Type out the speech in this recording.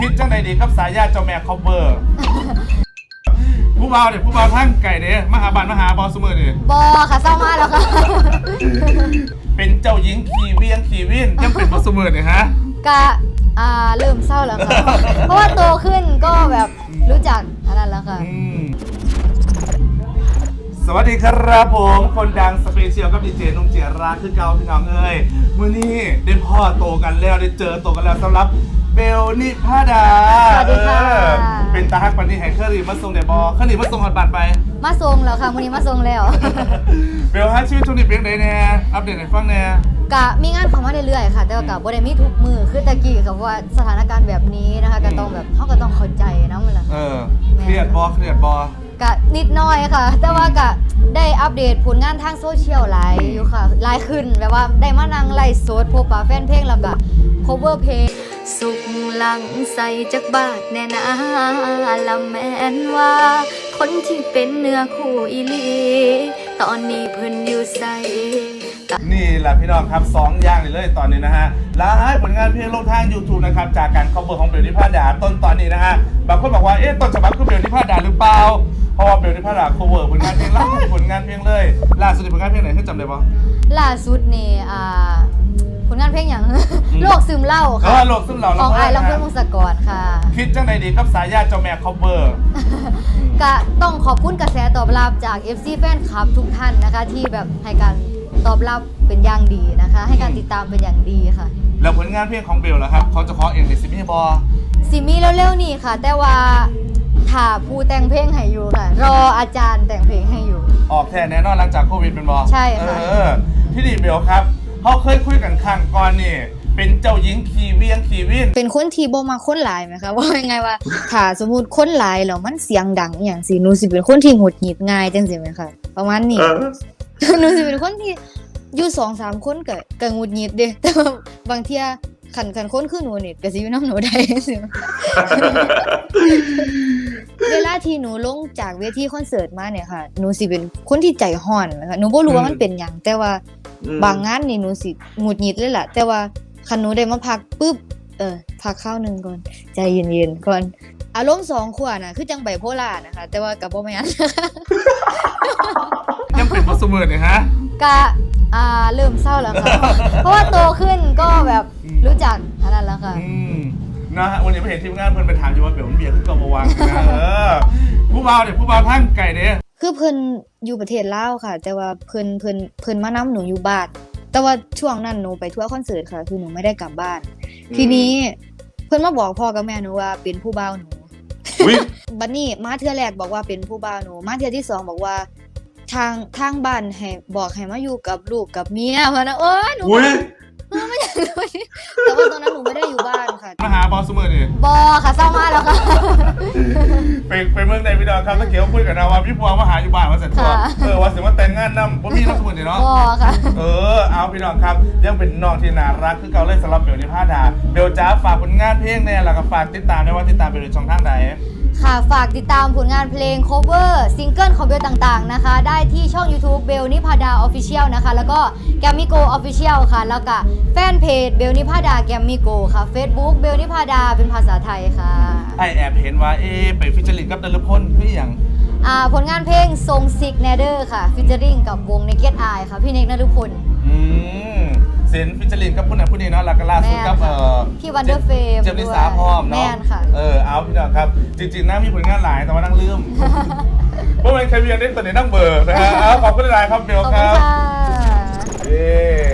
คิดจังใดดีครับสายญาติเจ้าแม่คอเวอร์ผู้บ่าวเนี่ยผู้บ่าวทั้งไก่เด้มาหาบันมาหาบอสมือนี่บอค่ะเศร้ามากแล้วค่ะ เป็นเจ้าหญิงขี่เวียงขี่วินยังเป็นบอสมือนี่ฮะกะอ่าเริ่มเศร้าแล้วค่ะ เพราะว่าโตขึ้นก็แบบรู้จักอันนั้นแล้วค่ะอืมสวัสดีครับผม คนดังสเปเชียลกับดีเจนุ่มเจียราคือเกาพี่น้องเอ้ยมื่อนี้ได้พ่อโตกันแล้วได้เจอโตกันแล้วสำหรับ เบลนิพาดาสวัสดีค่ะ เออเป็นตาฮักปันนี่แห่งเคอรี่มาส่งเดบอเคอรี่มาส่งฮอดบัตรไป มาทรงแล้วค่ะวันนี้มาทรงแล้ว เบลฮะชีวิตช่วงนี้เป็นยังไงแน่อัปเดตให้ฟังแน่กะมีงานเข้ามาเรื่อยๆค่ะ แต่ว่ากะบ่ได้มีทุกมือคือตะกี้กับว่าสถานการณ์แบบนี้นะคะก็ต้องแบบเขาก็ต้องเข้าใจนะมันล่ะเออเครียดบอเครียดบอกะนิดหน้อยค่ะ แต่ว่ากะได้อัปเดตผลงานทางโซเชียลหลายอยู่ค่ะหลายขึ้นแบบว่าได้มานั่งไล่สดพบปะแฟนเพลงแล้วก็ cover เพลง สุขหลังใส่จักบาทแน่นาละแม่นว่า คนที่เป็นเนื้อคู่อีหลี ตอนนี้เพิ่นอยู่ใส่นี่แหละพี่น้องครับสองอย่างเลยเลยตอนนี้นะฮะหลายผลงานเพลงลงทาง YouTube นะครับจากการ cover ของเบลนิพาดาต้นตอนนี้นะฮะบางคนบอกว่าเอ๊ะต้นฉบับคือเบลนิพาดาหรือเปล่าเพราะว่าเบลนิพาดา cover ผลงานเพลงหลายผลงานเพลงเลยล่าสุดนี่ผลงานเพลงไหนที่จำได้ปะล่าสุดนี่อ่า โรคซึมเหล้าเอค่ะอโลกซึ่งเราของไอายนะลำฮะเพื่อนมงศกรค่ะ คิดจังใดดีครับสายญาติเจ้าแม่ cover ก็ต้องขอบคุณกระแสตอบรับจาก FC แฟนคลับทุกท่านนะคะ ที่แบบให้การตอบรับเป็นอย่างดีนะคะ ให้การติดตามเป็นอย่างดีค่ะแล้วผลงานเพลงของเบลล่ะครับ เขาจะขอเองในซิมี่บอสิมีเร็วๆนี่ค่ะ แต่ว่าถ้าผู้แต่งเพลงให้อยู่ค่ะ รออาจารย์แต่งเพลงให้อยู่ ออกแท้แน่นอนหลังจากโควิดเป็นบอใช่ค่ะ เออที่ดีเบลครับเขาเคยคุยกันครั้งก่อนนี่ เป็นเจ้าหญิงขี่เวียงขี่วินเป็นคนที่บ่มาคนหลายไหมคะว่ายังไงว่าถ้าสมมุติคนหลายแล้วมันเสียงดังอหย่างสิหนูสิเป็นคนที่หงุดหงิดง่ายจังสิไหมคะประมาณนี้หนูสิเป็นคนที่อยู่สองสามคนก็ก็หงุดหงิดเด้แต่ว่าบางเที่ยขันขันคนคือหนูนี่ก็สิอยู่น้ำหนูได้ สิเวลาที่หนูลงจากเวทีคอนเสิร์ตมาเนี่ยค่ะหนูสิเป็นคนที่ใจห่อนนะคะหนูบ่รู้ว่ามันเป็นหยังแต่ว่าบางงานนี่หนูสิหงุดหงิดเลยล่ะ แต่ว่า คันหนูได้มาพักปุ๊บ เออพักข้าวหนึ่งก่อน ใจเย็นๆก่อน อารมณ์สองขวดน่ะคือจังไบโพล่านะคะ แต่ว่ากับบ่แม่นยังเป็นบอสมือนี่ฮะ กะอ่าเริ่มเศร้าแล้วค่ะ เพราะว่าโตขึ้นก็แบบอืมรู้จักอันนั้นแล้วค่ะ อืมนะฮะวันนี้ไปเห็นทีมงานเพิ่นไปถามอยู่ว่าเบลมันเบียร์ขึ้นกองมาวางนะเออผู้บ่าวเนี่ยผู้บ่าวทั้งไก่เนี่ยคือเพิ่นอยู่ประเทศลาวค่ะ แต่ว่าเพิ่นเพิ่นเพิ่นมานํหนูอยู่บ้าน แต่ว่าช่วงนั้นหนูไปทัวร์คอนเสิร์ตค่ะ คือหนูไม่ได้กลับบ้าน ทีนี้เพิ่นมาบอกพ่อกับแม่หนูว่าเป็นผู้บ่าวหนูอุ้ยบัดนี้มาเทื่อแรกบอกว่าเป็นผู้บ่าวหนู มาเทื่อที่สองบอกว่า ทางทางบ้านให้บอกให้มาอยู่กับลูกกับเมียพะนะโอ้ยหนูอุ้ยแต่ว่าตอนนั้นหนูไม่ได้อยู่บ้านค่ะมาหาบอสมือนี่บอค่ะเศร้ามากแล้วค่ะ ไปไปเมืองในพี่ดอนครับแล้วเกี่ยวคุยกันนะว่าพี่บัวมาหาอยู่บ้านมาเสร็จตัวค่ะ เออว่าเสียงว่าแต่งงานนำบ่มีน้องสมุนนี่เนาะบอค่ะ เออ เอาพี่น้องครับ ยังเป็นน้องที่น่ารักคือเก่าเลยสำหรับเบลนิพาดา เบลจ้าฝากผลงานเพลงเนี่ยแล้วก็ฝากติดตามด้วยว่าติดตามไปในช่องทางไหนค่ะ ฝากติดตามผลงานเพลง cover ซิงเกิลของเบลต่างๆนะคะ ได้ที่ช่อง YouTube เบลนิพาดา Official นะคะ แล้วก็แกมมิโก Official ค่ะ แล้วก็แฟนเพจเบลนิพาดาแกมมิโกค่ะ Facebook เบลนิพาดาเป็นภาษาไทยค่ะ ไอแอบเห็นว่า เอ๊ะไปฟิชเชอร์ลิงกับดลพลคืออย่างอ่าผลงานเพลงทรงซิกเนเดอร์ค่ะฟิชเจอริงกับวง Naked Eye ค่ะพี่เนกนฤพลอืมเซนฟิชเชอร์ลิงกับผู้นั้นผู้นี้เนาะแล้วก็ล่าสุดกับแม่นค่ะเอ่อพี่ Wonder Fame เจมส์นิสาพร้อมแม่เนาะนค่ะเออเอาพี่น้องครับจริงๆนะมีผลงานหลายแต่ว่านั่งลืมเพราะมันเคยมีอันนี้ตัวนี้นั่งเบอร์นะฮะเอาขอบคุณหลายๆครับเบลขอบคคุณรับค่ะเย้